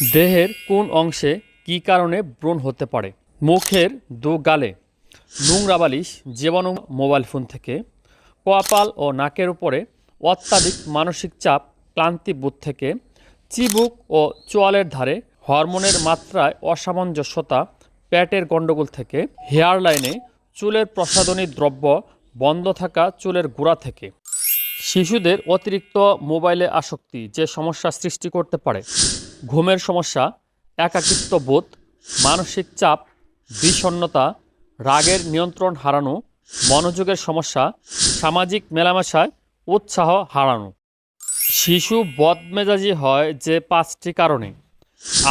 দেহের কোন অংশে কী কারণে ব্রণ হতে পারে? মুখের দু গালে নোংরা বালিশ, জীবাণু, মোবাইল ফোন থেকে, কপাল ও নাকের উপরে অত্যাধিক মানসিক চাপ, ক্লান্তি বোধ থেকে, চিবুক ও চোয়ালের ধারে হরমোনের মাত্রায় অসামঞ্জস্যতা, প্যাটের গণ্ডগোল থেকে হেয়ার লাইনে চুলের প্রসাধনী দ্রব্য বন্ধ থাকা চুলের গোড়া থেকে। শিশুদের অতিরিক্ত মোবাইলে আসক্তি যে সমস্যা সৃষ্টি করতে পারে। ঘুমের সমস্যা, একাকিত্ব বোধ, মানসিক চাপ, বিষণ্ণতা, রাগের নিয়ন্ত্রণ হারানো, মনোযোগের সমস্যা, সামাজিক মেলামেশায় উৎসাহ হারানো। শিশু বদমেজাজি হয় যে পাঁচটি কারণে।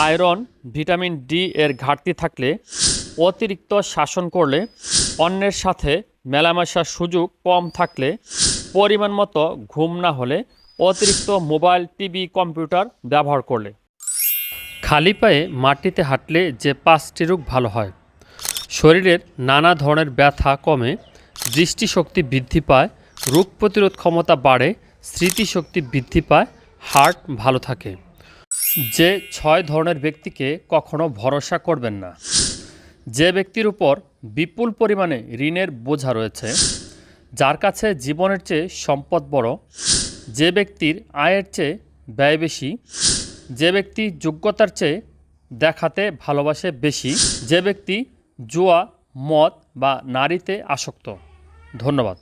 আয়রন, ভিটামিন ডি এর ঘাটতি থাকলে, অতিরিক্ত শাসন করলে, অন্যের সাথে মেলামেশার সুযোগ কম থাকলে পরিমাণ মতো ঘুম না হলে অতিরিক্ত মোবাইল, টিভি, কম্পিউটার ব্যবহার করলে। খালি পায়ে মাটিতে হাঁটলে যে পাঁচটি রোগ ভালো হয়। শরীরের নানা ধরনের ব্যথা কমে, দৃষ্টিশক্তি বৃদ্ধি পায়, রোগ প্রতিরোধ ক্ষমতা বাড়ে, স্মৃতিশক্তি বৃদ্ধি পায়, হার্ট ভালো থাকে। যে ছয় ধরনের ব্যক্তিকে কখনো ভরসা করবেন না। যে ব্যক্তির উপর বিপুল পরিমাণে ঋণের বোঝা রয়েছে যার কাছে জীবনের চেয়ে সম্পদ বড়, যে ব্যক্তির আয়ের চেয়ে ব্যয় বেশি, যে ব্যক্তি যোগ্যতার চেয়ে দেখাতে ভালোবাসে বেশি, যে ব্যক্তি জুয়া, মদ বা নারীতে আসক্ত। ধন্যবাদ।